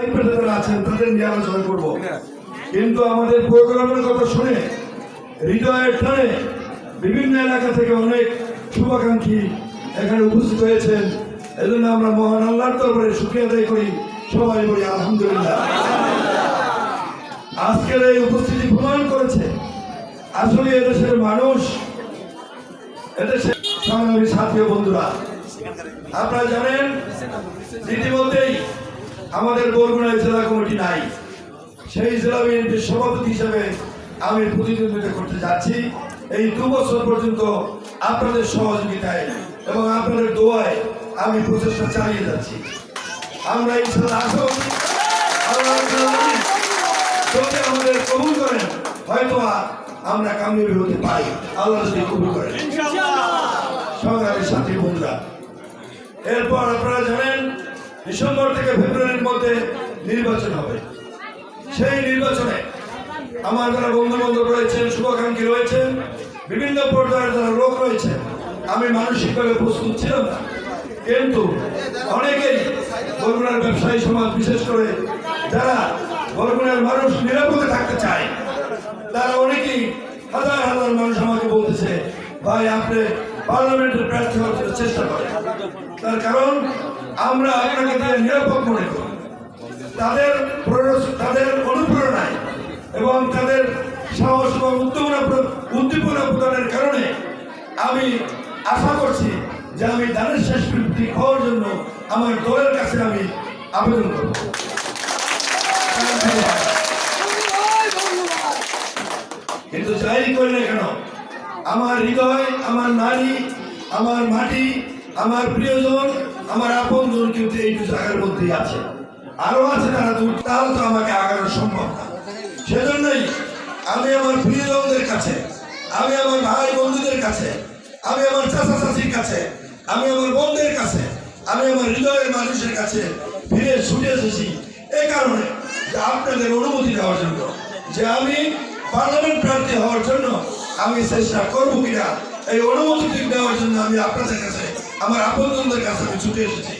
দায়িত্বে যারা আছেন তাদের নিয়ে আলোচনা করব। কিন্তু আমাদের প্রোগ্রামের কথা শুনে হৃদয়ের টানে বিভিন্ন এলাকা থেকে অনেক শুভাকাঙ্ক্ষী এখানে উপস্থিত হয়েছেন। এজন্য আমরা মহান আল্লাহর দরবারে আদায় করি। সবাই বলি আলহামদুলিল্লাহ। আজকের এই উপস্থিতি প্রমাণ করেছে আসলে এদেশের মানুষ এদেশের সংগ্রামী সাথী বন্ধুরা। আপনারা জানেন আমাদের বরগুনা জেলা কমিটি নাই। সেই জেলা বিএনপির সভাপতি হিসেবে আমি প্রতিদ্বন্দ্বিতা করতে যাচ্ছি। এই দু বছর পর্যন্ত আপনাদের সহযোগিতায় এবং আপনাদের দোয়ায় আমি প্রচেষ্টা চালিয়ে যাচ্ছি। আমরা ইনশাল্লাহ আসুন যদি আমাদের কবুল করেন হয়তো আমরা কামিয়াবি হতে পারি। আল্লাহ যদি কবুল করেন। সংগ্রামী সাথী বন্ধুরা এরপর আপনারা জানেন ডিসেম্বর থেকে ফেব্রুয়ারির মধ্যে নির্বাচন হবে। সেই নির্বাচনে আমার যারা বন্ধু বান্ধব রয়েছেন, শুভাকাঙ্ক্ষী রয়েছেন, বিভিন্ন পর্যায়ের যারা লোক রয়েছে আমি মানসিকভাবে প্রস্তুত ছিলাম না। কিন্তু অনেকেই বরগুনার ব্যবসায়ী সমাজ, বিশেষ করে যারা বরগুনার মানুষ নিরাপদে থাকতে চায় তারা অনেকেই হাজার হাজার মানুষ আমাকে বলতেছে ভাই আপনি পার্লামেন্টের প্রার্থী হওয়ার জন্য চেষ্টা করেন। তার কারণ আমরা আপনাকে দিয়ে নিরাপদ মনে করি। তাদের তাদের অনুপ্রেরণায় এবং তাদের সাহস এবং উদ্দীপনা উদ্দীপনা প্রদানের কারণে আমি আশা করছি যে আমি দানের শেষ বৃত্তি হওয়ার জন্য আমার দলের কাছে আমি আবেদন করব। কিন্তু যাই করি না কেন আমার হৃদয়, আমার নারী, আমার মাটি, আমার প্রিয়জন, আমার আপনজন কিন্তু এইটু জায়গার মধ্যেই আছে। আরও আছে তারা দূর তাও তো আমাকে আগানো সম্ভব না। সেজন্যই আমি আমার প্রিয়জনদের কাছে, আমি আমার ভাই বন্ধুদের কাছে, আমি আমার চাচা চাচির কাছে, আমি আমার বোনদের কাছে, আমি আমার হৃদয়ের মানুষের কাছে ফিরে ছুটে এসেছি এই কারণে যে আপনাদের অনুমতি দেওয়ার জন্য, যে আমি পার্লামেন্ট প্রার্থী হওয়ার জন্য আমি চেষ্টা করব কিনা? এই অনুমতি দেওয়ার জন্য আমি আপনাদের কাছে, আমার আপনজনদের কাছে আমি ছুটে এসেছি।